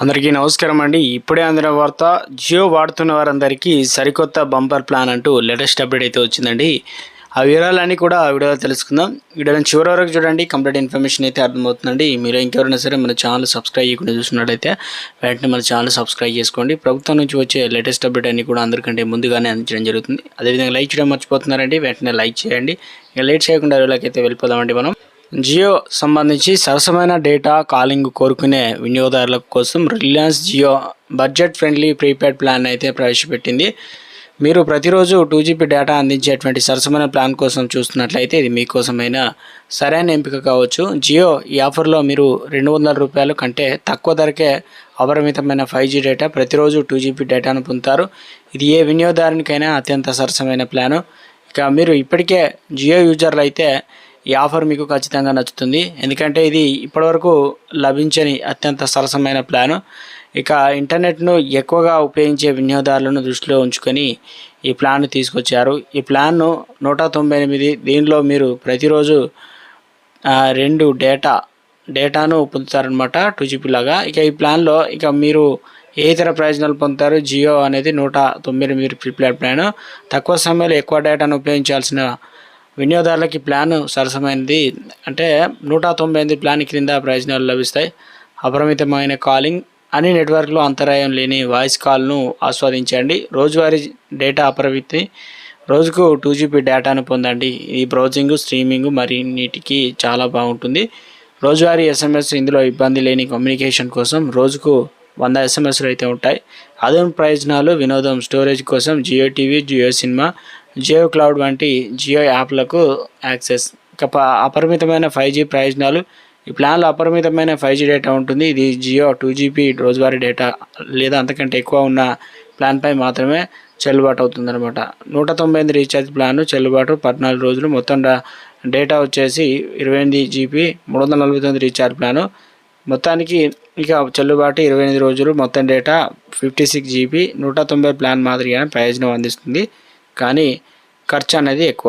అందరికీ నమస్కారం అండి. ఇప్పుడే అందిన వార్త జియో వాడుతున్న వారందరికీ సరికొత్త బంపర్ ప్లాన్ అంటూ లేటెస్ట్ అప్డేట్ అయితే వచ్చిందండి. ఆ వివరాలన్నీ కూడా ఆ వీడియోలో తెలుసుకుందాం. వీడియోని చివరి వరకు చూడండి. కంప్లీట్ ఇన్ఫర్మేషన్ అయితే అర్థమవుతుందండి. మీరు ఇంకెవరైనా సరే మన ఛానల్ సబ్స్క్రైబ్ చేయకుండా చూసినట్లయితే వెంటనే మన ఛానల్ సబ్స్క్రైబ్ చేసుకోండి. ప్రభుత్వం నుంచి వచ్చే లేటెస్ట్ అప్డేట్ అన్ని కూడా అందరికంటే ముందుగానే అందించడం జరుగుతుంది. అదేవిధంగా లైక్ చేయడం మర్చిపోతున్నారండి. వెంటనే లైక్ చేయండి. ఇక లేట్ చేయకుండా వీళ్ళకైతే వెళ్ళిపోదామండి మనం. జియో సంబంధించి సరసమైన డేటా కాలింగ్ కోరుకునే వినియోగదారుల కోసం Reliance Jio budget friendly prepaid plan అయితే ప్రవేశపెట్టింది. మీరు ప్రతిరోజు టూ జీబీ డేటా అందించేటువంటి సరసమైన ప్లాన్ కోసం చూస్తున్నట్లయితే ఇది మీకోసమైన సరైన ఎంపిక కావచ్చు. జియో ఈ ఆఫర్లో మీరు రెండు వందల రూపాయల కంటే తక్కువ ధరకే అపరిమితమైన ఫైవ్ జీ డేటా ప్రతిరోజు టూ జీబీ డేటాను పొందుతారు. ఇది ఏ వినియోగదారునికైనా అత్యంత సరసమైన ప్లాను. ఇక మీరు ఇప్పటికే జియో యూజర్లు అయితే ఈ ఆఫర్ మీకు ఖచ్చితంగా నచ్చుతుంది. ఎందుకంటే ఇది ఇప్పటివరకు లభించని అత్యంత సరసమైన ప్లాను. ఇక ఇంటర్నెట్ను ఎక్కువగా ఉపయోగించే వినియోగదారులను దృష్టిలో ఉంచుకొని ఈ ప్లాన్ తీసుకొచ్చారు. ఈ ప్లాన్ను నూట తొంభై ఎనిమిది దీనిలో మీరు ప్రతిరోజు రెండు డేటా డేటాను పొందుతారనమాట టూ జీబీ లాగా. ఇక ఈ ప్లాన్లో ఇక మీరు ఏ ఇతర ప్రయోజనాలు పొందుతారు? జియో అనేది నూట తొంభై ఎనిమిది ప్రీపెయిడ్ ప్లాన్. తక్కువ సమయంలో ఎక్కువ డేటాను ఉపయోగించాల్సిన వినియోగదారులకి ప్లాన్ సరసమైనది అంటే నూట తొంభై ఎనిమిది ప్లాన్ క్రింద ప్రయోజనాలు లభిస్తాయి. అపరిమితమైన కాలింగ్ అన్ని నెట్వర్క్లో అంతరాయం లేని వాయిస్ కాల్ను ఆస్వాదించండి. రోజువారీ డేటా అపరిమితి రోజుకు టూ జీబీ డేటాను పొందండి. ఈ బ్రౌజింగ్ స్ట్రీమింగ్ మరిన్నిటికి చాలా బాగుంటుంది. రోజువారీ ఎస్ఎంఎస్ ఇందులో ఇబ్బంది లేని కమ్యూనికేషన్ కోసం రోజుకు వంద ఎస్ఎంఎస్లు అయితే ఉంటాయి. అదన ప్రయోజనాలు వినోదం స్టోరేజ్ కోసం Jio TV Jio cinema Jio cloud వంటి జియో యాప్లకు యాక్సెస్. ఇక అపరిమితమైన ఫైవ్ జీ ప్రయోజనాలు. ఈ ప్లాన్లో అపరిమితమైన ఫైవ్ జీ డేటా ఉంటుంది. ఇది జియో టూ జీబీ రోజువారీ డేటా లేదా అంతకంటే ఎక్కువ ఉన్న ప్లాన్పై మాత్రమే చెల్లుబాటు అవుతుందన్నమాట. నూట తొంభై ఎనిమిది రీఛార్జ్ ప్లాన్ చెల్లుబాటు పద్నాలుగు రోజులు. మొత్తం డేటా వచ్చేసి ఇరవై ఎనిమిది జీబీ మూడు వందల నలభై తొమ్మిది రీఛార్జ్ ప్లాను. మొత్తానికి ఇక చెల్లుబాటు ఇరవై ఎనిమిది రోజులు. మొత్తం డేటా ఫిఫ్టీ సిక్స్ జీబీ నూట తొంభై ప్లాన్ మాదిరిగానే ప్రయోజనం అందిస్తుంది. కానీ ఖర్చు అనేది ఎక్కువ.